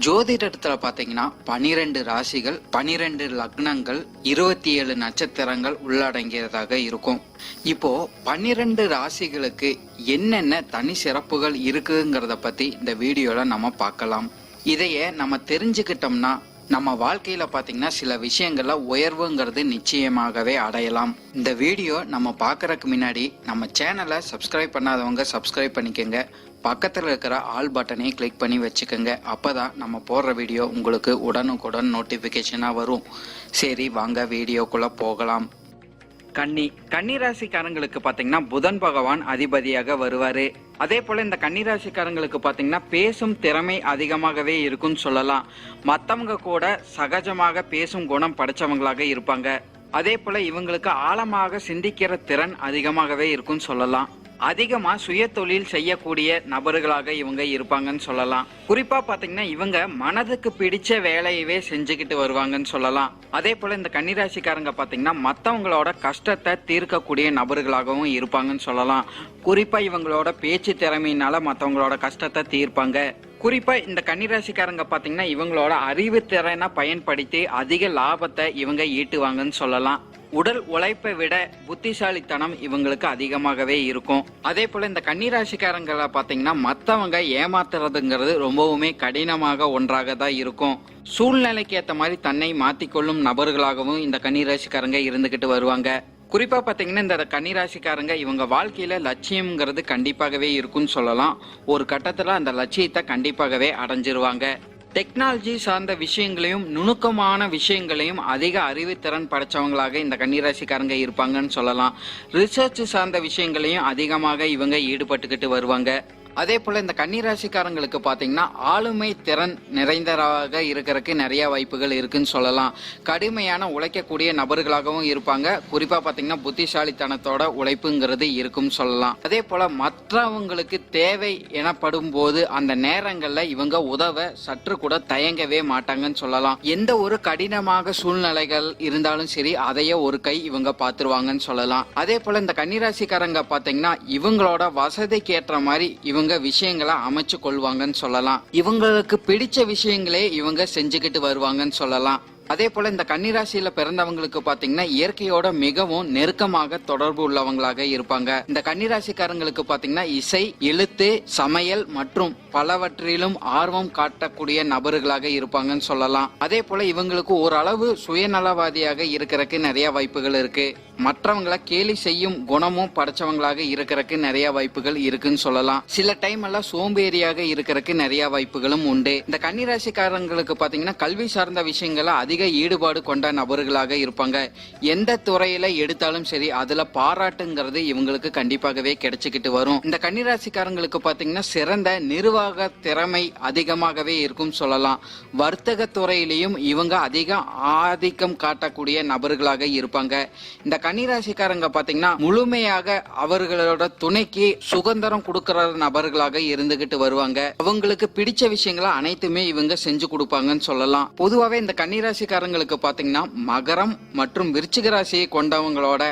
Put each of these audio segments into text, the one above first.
ஜோதிடத்துல பாத்தீங்கன்னா பனிரெண்டு ராசிகள் பனிரெண்டு லக்னங்கள் இருபத்தி ஏழு நட்சத்திரங்கள் உள்ளடங்கியதாக இருக்கும். இப்போ பன்னிரெண்டு ராசிகளுக்கு என்னென்ன தனி சிறப்புகள் இருக்குங்கிறத பத்தி இந்த வீடியோல நம்ம பார்க்கலாம். இதையே நம்ம தெரிஞ்சுக்கிட்டோம்னா நம்ம வாழ்க்கையில பாத்தீங்கன்னா சில விஷயங்கள்ல உயர்வுங்கிறது நிச்சயமாகவே அடையலாம். இந்த வீடியோ நம்ம பார்க்கறதுக்கு முன்னாடி நம்ம சேனலை சப்ஸ்கிரைப் பண்ணாதவங்க சப்ஸ்கிரைப் பண்ணிக்கோங்க. பக்கத்தில் இருக்கிற ஆல் பட்டனை கிளிக் பண்ணி வச்சுக்கோங்க. அப்பதான் நம்ம போடுற வீடியோ உங்களுக்கு உடனுக்குடன் நோட்டிஃபிகேஷனாக வரும். சரி வாங்க வீடியோக்குள்ளே போகலாம். கன்னி கன்னி ராசிக்காரங்களுக்கு பாத்தீங்கன்னா புதன் பகவான் அதிபதியாக வருவார். அதே போல் இந்த கன்னி ராசிக்காரங்களுக்கு பாத்தீங்கன்னா பேசும் திறமை அதிகமாகவே இருக்குன்னு சொல்லலாம். மற்றவங்க கூட சகஜமாக பேசும் குணம் படைச்சவங்களாக இருப்பாங்க. அதே போல் இவங்களுக்கு ஆழமாக சிந்திக்கிற திறன் அதிகமாகவே இருக்குன்னு சொல்லலாம். அதிகமாக சுய தொழில் செய்யக்கூடிய நபர்களாக இவங்க இருப்பாங்கன்னு சொல்லலாம். குறிப்பாக பார்த்தீங்கன்னா இவங்க மனதுக்கு பிடிச்ச வேலையவே செஞ்சுக்கிட்டு வருவாங்கன்னு சொல்லலாம். அதே போல் இந்த கன்னிராசிக்காரங்க பார்த்தீங்கன்னா மற்றவங்களோட கஷ்டத்தை தீர்க்கக்கூடிய நபர்களாகவும் இருப்பாங்கன்னு சொல்லலாம். குறிப்பாக இவங்களோட பேச்சு திறமையினால மற்றவங்களோட கஷ்டத்தை தீர்ப்பாங்க. குறிப்பாக இந்த கன்னிராசிக்காரங்க பார்த்தீங்கன்னா இவங்களோட அறிவு திறனை பயன்படுத்தி அதிக லாபத்தை இவங்க ஈட்டுவாங்கன்னு சொல்லலாம். உடல் உழைப்பை விட புத்திசாலித்தனம் இவங்களுக்கு அதிகமாகவே இருக்கும். அதே போல இந்த கன்னிராசிக்காரங்களை பார்த்தீங்கன்னா மற்றவங்க ஏமாத்துறதுங்கிறது ரொம்பவுமே கடினமாக ஒன்றாக தான் இருக்கும். சூழ்நிலைக்கு ஏற்ற மாதிரி தன்னை மாற்றிக்கொள்ளும் நபர்களாகவும் இந்த கன்னிராசிக்காரங்க இருந்துக்கிட்டு வருவாங்க. குறிப்பாக பார்த்தீங்கன்னா இந்த கன்னிராசிக்காரங்க இவங்க வாழ்க்கையில் லட்சியம்ங்கிறது கண்டிப்பாகவே இருக்குன்னு சொல்லலாம். ஒரு கட்டத்தில் அந்த லட்சியத்தை கண்டிப்பாகவே அடைஞ்சிருவாங்க. டெக்னாலஜி சார்ந்த விஷயங்களையும் நுணுக்கமான விஷயங்களையும் அதிக அறிவுத்திறன் படைச்சவங்களாக இந்த கன்னிராசிக்காரங்க இருப்பாங்கன்னு சொல்லலாம். ரிசர்ச் சார்ந்த விஷயங்களையும் அதிகமாக இவங்க ஈடுபட்டுக்கிட்டு வருவாங்க. அதே போல் இந்த கன்னிராசிக்காரங்களுக்கு பார்த்தீங்கன்னா ஆளுமை திறன் நிறைந்ததாக இருக்கிறதுக்கு நிறைய வாய்ப்புகள் இருக்குன்னு சொல்லலாம். கடுமையான உழைக்கக்கூடிய நபர்களாகவும் இருப்பாங்க. குறிப்பாக பார்த்தீங்கன்னா புத்திசாலித்தனத்தோட உழைப்புங்கிறது இருக்கும்னு சொல்லலாம். அதே போல் மற்றவங்களுக்கு தேவை எனப்படும் போது அந்த நேரங்களில் இவங்க உதவ சற்று கூட தயங்கவே மாட்டாங்கன்னு சொல்லலாம். எந்த ஒரு கடினமாக சூழ்நிலைகள் இருந்தாலும் சரி அதையே ஒரு கை இவங்க பார்த்துருவாங்கன்னு சொல்லலாம். அதே போல் இந்த கன்னிராசிக்காரங்க பார்த்தீங்கன்னா இவங்களோட வசதிக்கு ஏற்ற மாதிரி இவங்க விஷயங்களை அமைச்சு கொள்வாங்கன்னு சொல்லலாம். இவங்களுக்கு பிடிச்ச விஷயங்களே இவங்க செஞ்சுக்கிட்டு வருவாங்கன்னு சொல்லலாம். அதே போல இந்த கன்னிராசியில பிறந்தவங்களுக்கு பாத்தீங்கன்னா இயற்கையோட மிகவும் நெருக்கமாக தொடர்பு உள்ளவங்களாக இருப்பாங்க. இந்த கன்னிராசிக்காரங்களுக்கு பாத்தீங்கன்னா இசை எழுத்து சமையல் மற்றும் பலவற்றிலும் ஆர்வம் காட்டக்கூடிய நபர்களாக இருப்பாங்கன்னு சொல்லலாம். அதே போல இவங்களுக்கு ஓரளவு சுயநலவாதியாக இருக்கிறதுக்கு நிறைய வாய்ப்புகள் இருக்கு. மற்றவங்களை கேலி செய்யும் குணமும் படைச்சவங்களாக இருக்கிறதுக்கு நிறைய வாய்ப்புகள் இருக்குன்னு சொல்லலாம். சில டைம் எல்லாம் சோம்பேறியாக இருக்கிறதுக்கு நிறைய வாய்ப்புகளும் உண்டு. இந்த கன்னிராசிக்காரங்களுக்கு பாத்தீங்கன்னா கல்வி சார்ந்த விஷயங்களை அதிக ஈடுபாடு கொண்ட நபர்களாக இருப்பாங்க. எந்த துறையில எடுத்தாலும் சரி அதுல பாராட்டுங்கிறது இவங்களுக்கு கண்டிப்பாகவே கிடைச்சுக்கிட்டு வரும். இந்த கன்னிராசிக்காரங்களுக்கு பாத்தீங்கன்னா சிறந்த நிர்வாக திறமை அதிகமாகவே இருக்கும் சொல்லலாம். வர்த்தக துறையிலையும் இவங்க அதிக ஆதிக்கம் காட்டக்கூடிய நபர்களாக இருப்பாங்க. இந்த கன்னிராசிக்காரங்க பாத்தீங்கன்னா முழுமையாக அவர்களோட துணைக்கு சுதந்திரம் கொடுக்கிற நபர்களாக இருந்துகிட்டு வருவாங்க. அவங்களுக்கு பிடிச்ச விஷயங்களை அனைத்துமே இவங்க செஞ்சு கொடுப்பாங்கன்னு சொல்லலாம். பொதுவாகவே இந்த கன்னிராசிக்காரங்களுக்கு பாத்தீங்கன்னா மகரம் மற்றும் விருச்சிக ராசியை கொண்டவங்களோட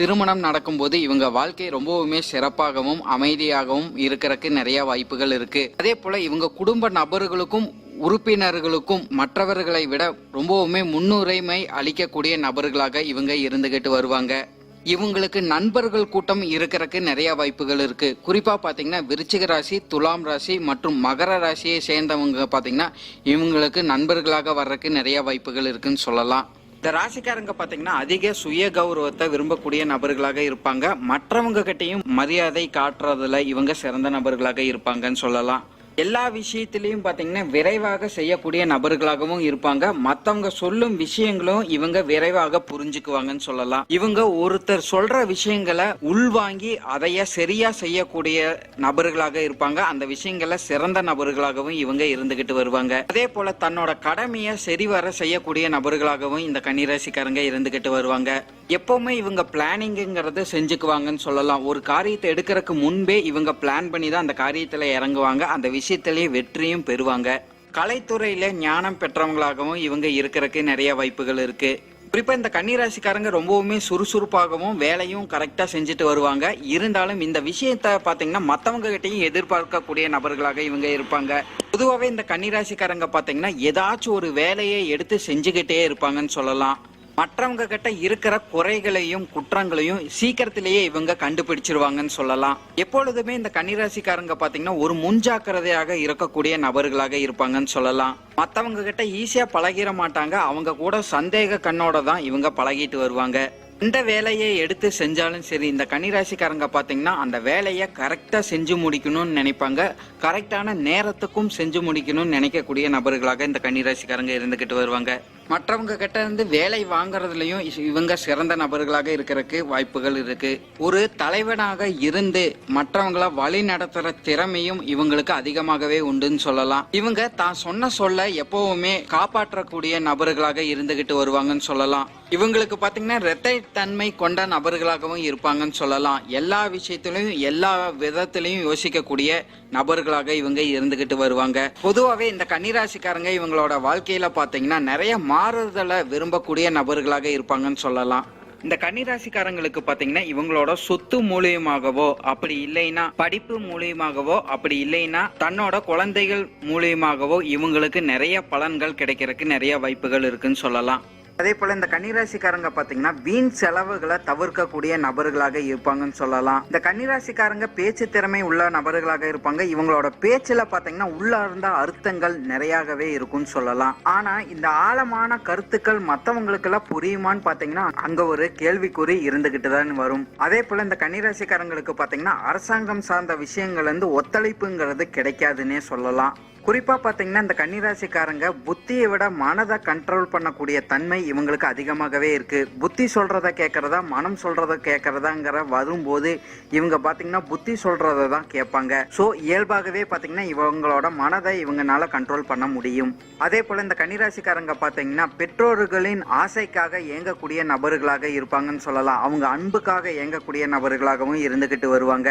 திருமணம் நடக்கும்போது இவங்க வாழ்க்கை ரொம்பவுமே சிறப்பாகவும் அமைதியாகவும் இருக்கிறதுக்கு நிறைய வாய்ப்புகள் இருக்கு. அதே போல இவங்க குடும்ப நபர்களுக்கும் உறுப்பினர்களுக்கும் மற்றவர்களை விட ரொம்பவுமே முன்னுரிமை அளிக்கக்கூடிய நபர்களாக இவங்க இருந்துகிட்டு வருவாங்க. இவங்களுக்கு நண்பர்கள் கூட்டம் இருக்கிறதுக்கு நிறைய வாய்ப்புகள் இருக்கு. குறிப்பா பாத்தீங்கன்னா விருச்சிக ராசி துலாம் ராசி மற்றும் மகர ராசியை சேர்ந்தவங்க பாத்தீங்கன்னா இவங்களுக்கு நண்பர்களாக வர்றதுக்கு நிறைய வாய்ப்புகள் இருக்குன்னு சொல்லலாம். இந்த ராசிக்காரங்க பாத்தீங்கன்னா அதிக சுய கௌரவத்தை விரும்பக்கூடிய நபர்களாக இருப்பாங்க. மற்றவங்க கிட்டையும் மரியாதை காட்டுறதுல இவங்க சிறந்த நபர்களாக இருப்பாங்கன்னு சொல்லலாம். எல்லா விஷயத்திலையும் பார்த்தீங்கன்னா விரைவாக செய்யக்கூடிய நபர்களாகவும் இருப்பாங்க. மத்தவங்க சொல்லும் விஷயங்களும் இவங்க விரைவாக புரிஞ்சுக்குவாங்கன்னு சொல்லலாம். இவங்க ஒருத்தர் சொல்ற விஷயங்களை உள்வாங்கி அதைய சரியா செய்யக்கூடிய நபர்களாக இருப்பாங்க. அந்த விஷயங்களை சிறந்த நபர்களாகவும் இவங்க இருந்துகிட்டு வருவாங்க. அதே போல தன்னோட கடமையை சரிவர செய்யக்கூடிய நபர்களாகவும் இந்த கன்னிராசிக்காரங்க இருந்துகிட்டு வருவாங்க. எப்பவுமே இவங்க பிளானிங்கிறத செஞ்சுக்குவாங்கன்னு சொல்லலாம். ஒரு காரியத்தை எடுக்கிறதுக்கு முன்பே இவங்க பிளான் பண்ணி தான் அந்த காரியத்துல இறங்குவாங்க. அந்த விஷயத்திலேயே வெற்றியும் பெறுவாங்க. கலைத்துறையில ஞானம் பெற்றவங்களாகவும் இவங்க இருக்கிறதுக்கு நிறைய வாய்ப்புகள் இருக்கு. குறிப்பா இந்த கன்னிராசிக்காரங்க ரொம்பவுமே சுறுசுறுப்பாகவும் வேலையும் கரெக்டா செஞ்சுட்டு வருவாங்க. இருந்தாலும் இந்த விஷயத்த பாத்தீங்கன்னா மத்தவங்க கிட்டையும் எதிர்பார்க்கக்கூடிய நபர்களாக இவங்க இருப்பாங்க. பொதுவாகவே இந்த கன்னிராசிக்காரங்க பாத்தீங்கன்னா ஏதாச்சும் ஒரு வேலையை எடுத்து செஞ்சுக்கிட்டே இருப்பாங்கன்னு சொல்லலாம். மற்றவங்க கிட்ட இருக்கிற குறைகளையும் குற்றங்களையும் சீக்கிரத்திலேயே இவங்க கண்டுபிடிச்சிருவாங்கன்னு சொல்லலாம். எப்பொழுதுமே இந்த கன்னிராசிக்காரங்க பாத்தீங்கன்னா ஒரு முன்ஜாக்கிரதையாக இருக்கக்கூடிய நபர்களாக இருப்பாங்கன்னு சொல்லலாம். மற்றவங்க கிட்ட ஈஸியா பழகிட மாட்டாங்க. அவங்க கூட சந்தேக கண்ணோட தான் இவங்க பழகிட்டு வருவாங்க. எந்த வேலையை எடுத்து செஞ்சாலும் சரி இந்த கன்னிராசிக்காரங்க பாத்தீங்கன்னா அந்த வேலையை கரெக்டா செஞ்சு முடிக்கணும்னு நினைப்பாங்க. கரெக்டான நேரத்துக்கும் செஞ்சு முடிக்கணும்னு நினைக்கக்கூடிய நபர்களாக இந்த கன்னிராசிக்காரங்க இருந்துகிட்டு வருவாங்க. மற்றவங்க கிட்ட இருந்து வேலை வாங்குறதுலயும் இவங்க சிறந்த நபர்களாக இருக்கிறதுக்கு வாய்ப்புகள் இருக்கு. ஒரு தலைவனாக இருந்து மற்றவங்கள வழி நடத்துற திறமையும் இவங்களுக்கு அதிகமாகவே உண்டுன்னு சொல்லலாம். இவங்க தான் சொன்ன சொல்ல எப்பவுமே காப்பாற்றக்கூடிய நபர்களாக இருந்துகிட்டு வருவாங்கன்னு சொல்லலாம். இவங்களுக்கு பார்த்தீங்கன்னா இரட்டை தன்மை கொண்ட நபர்களாகவும் இருப்பாங்கன்னு சொல்லலாம். எல்லா விஷயத்திலையும் எல்லா விதத்திலையும் யோசிக்கக்கூடிய நபர்களாக இவங்க இருந்துகிட்டு வருவாங்க. பொதுவாகவே இந்த கன்னிராசிக்காரங்க இவங்களோட வாழ்க்கையில பார்த்தீங்கன்னா நிறைய மாறுதலை விரும்பக்கூடிய நபர்களாக இருப்பாங்கன்னு சொல்லலாம். இந்த கன்னிராசிக்காரங்களுக்கு பாத்தீங்கன்னா இவங்களோட சொத்து மூலியமாகவோ அப்படி இல்லைன்னா படிப்பு மூலியமாகவோ அப்படி இல்லைன்னா தன்னோட குழந்தைகள் மூலியமாகவோ இவங்களுக்கு நிறைய பலன்கள் கிடைக்கிறதுக்கு நிறைய வாய்ப்புகள் இருக்குன்னு சொல்லலாம். அதே போல இந்த கன்னிராசிக்காரங்க பாத்தீங்கன்னா வீண் செலவுகளை தவிர்க்கக்கூடிய நபர்களாக இருப்பாங்கன்னு சொல்லலாம். இந்த கன்னிராசிக்காரங்க பேச்சு திறமை உள்ள நபர்களாக இருப்பாங்க. இவங்களோட பேச்சுல பாத்தீங்கன்னா உள்ளார்ந்த அர்த்தங்கள் நிறையாகவே இருக்கும்னு சொல்லலாம். ஆனா இந்த ஆழமான கருத்துக்கள் மத்தவங்களுக்கு எல்லாம் புரியுமான்னு பாத்தீங்கன்னா அங்க ஒரு கேள்விக்குறி இருந்துகிட்டு தான் வரும். அதே போல இந்த கன்னிராசிக்காரங்களுக்கு பாத்தீங்கன்னா அரசாங்கம் சார்ந்த விஷயங்கள் வந்து ஒத்துழைப்புங்கிறது கிடைக்காதுன்னே சொல்லலாம். குறிப்பா பாத்தீங்கன்னா இந்த கன்னிராசிக்காரங்க புத்தியை விட மனதை கண்ட்ரோல் பண்ணக்கூடிய தன்மை இவங்களுக்கு அதிகமாகவே இருக்கு. புத்தி சொல்றத கேட்கறதா மனம் சொல்றத கேட்கறதாங்கிற வரும்போது இவங்க பாத்தீங்கன்னா புத்தி சொல்றத தான் கேட்பாங்க. சோ இயல்பாகவே பாத்தீங்கன்னா இவங்களோட மனதை இவங்கனால கண்ட்ரோல் பண்ண முடியும். அதே போல இந்த கன்னிராசிக்காரங்க பாத்தீங்கன்னா பெற்றோர்களின் ஆசைக்காக இயங்கக்கூடிய நபர்களாக இருப்பாங்கன்னு சொல்லலாம். அவங்க அன்புக்காக இயங்கக்கூடிய நபர்களாகவும் இருந்துகிட்டு வருவாங்க.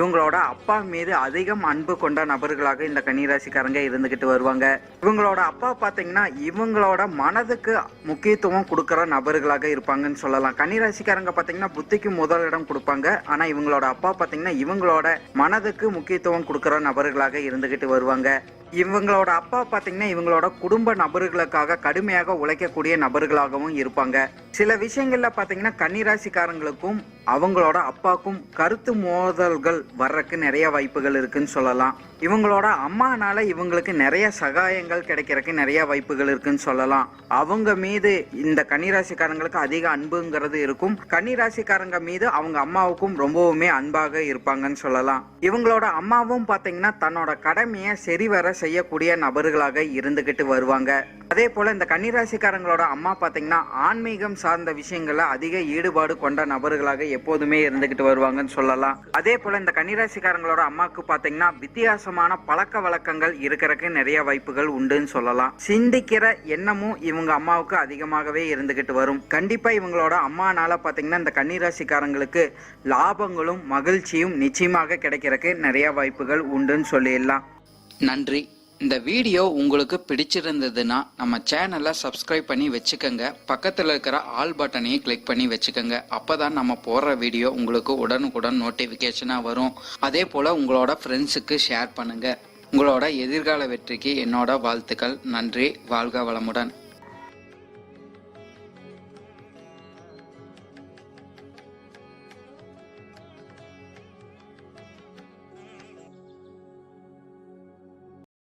இவங்களோட அப்பா மீது அதிகம் அன்பு கொண்ட நபர்களாக இந்த கன்னிராசிக்காரங்க இருந்துகிட்டு வருவாங்க. இவங்களோட அப்பா பாத்தீங்கன்னா இவங்களோட மனதுக்கு முக்கியத்துவம் கொடுக்கற நபர்களாக இருப்பாங்கன்னு சொல்லலாம். கன்னிராசிக்காரங்க பாத்தீங்கன்னா புத்திக்கு முதலிடம் கொடுப்பாங்க. ஆனா இவங்களோட அப்பா பாத்தீங்கன்னா இவங்களோட மனதுக்கு முக்கியத்துவம் கொடுக்கற நபர்களாக இருந்துகிட்டு வருவாங்க. இவங்களோட அப்பா பாத்தீங்கன்னா இவங்களோட குடும்ப நபர்களுக்காக கடுமையாக உழைக்கக்கூடிய நபர்களாகவும் இருப்பாங்க. சில விஷயங்கள்ல பாத்தீங்கன்னா கன்னிராசிக்காரங்களுக்கும் அவங்களோட அப்பாக்கும் கருத்து மோதல்கள் வர்றதுக்கு நிறைய வாய்ப்புகள் இருக்குன்னு சொல்லலாம். இவங்களோட அம்மானால இவங்களுக்கு நிறைய சகாயங்கள் கிடைக்கிறதுக்கு நிறைய வாய்ப்புகள் இருக்குன்னு சொல்லலாம். அவங்க மீது இந்த கன்னிராசிக்காரங்களுக்கு அதிக அன்புங்கிறது இருக்கும். கன்னிராசிக்காரங்க மீது அவங்க அம்மாவுக்கும் ரொம்பவுமே அன்பாக இருப்பாங்கன்னு சொல்லலாம். இவங்களோட அம்மாவும் பாத்தீங்கன்னா தன்னோட கடமையை சரிவர செய்யக்கூடிய நபர்களாக இருந்துகிட்டு வருவாங்க. அதே போல இந்த கன்னிராசிக்காரங்களோட அம்மா பாத்தீங்கன்னா ஆன்மீகம் சார்ந்த விஷயங்களில் அதிக ஈடுபாடு கொண்ட நபர்களாக எப்போதுமே இருந்துகிட்டு வருவாங்கன்னு சொல்லலாம். அதே போல இந்த கன்னிராசிக்காரங்களோட அம்மாவுக்கு பாத்தீங்கன்னா வித்தியாசமான பழக்க வழக்கங்கள் இருக்கிறதுக்கு நிறைய வாய்ப்புகள் உண்டுன்னு சொல்லலாம். சிந்திக்கிற எண்ணமும் இவங்க அம்மாவுக்கு அதிகமாகவே இருந்துகிட்டு வரும். கண்டிப்பா இவங்களோட அம்மானால பாத்தீங்கன்னா இந்த கன்னிராசிக்காரங்களுக்கு லாபங்களும் மகிழ்ச்சியும் நிச்சயமாக கிடைக்கிறதுக்கு நிறைய வாய்ப்புகள் உண்டுன்னு சொல்லிடலாம். நன்றி. இந்த வீடியோ உங்களுக்கு பிடிச்சிருந்ததுன்னா நம்ம சேனலை சப்ஸ்கிரைப் பண்ணி வச்சுக்கோங்க. பக்கத்தில் இருக்கிற ஆல் பட்டனையும் கிளிக் பண்ணி வச்சுக்கோங்க. அப்போ தான் நம்ம போடுற வீடியோ உங்களுக்கு உடனுக்குடன் நோட்டிஃபிகேஷனாக வரும். அதே போல் உங்களோட ஃப்ரெண்ட்ஸுக்கு ஷேர் பண்ணுங்கள் உங்களோட எதிர்கால வெற்றிக்கு என்னோட வாழ்த்துக்கள். நன்றி. வாழ்க வளமுடன்.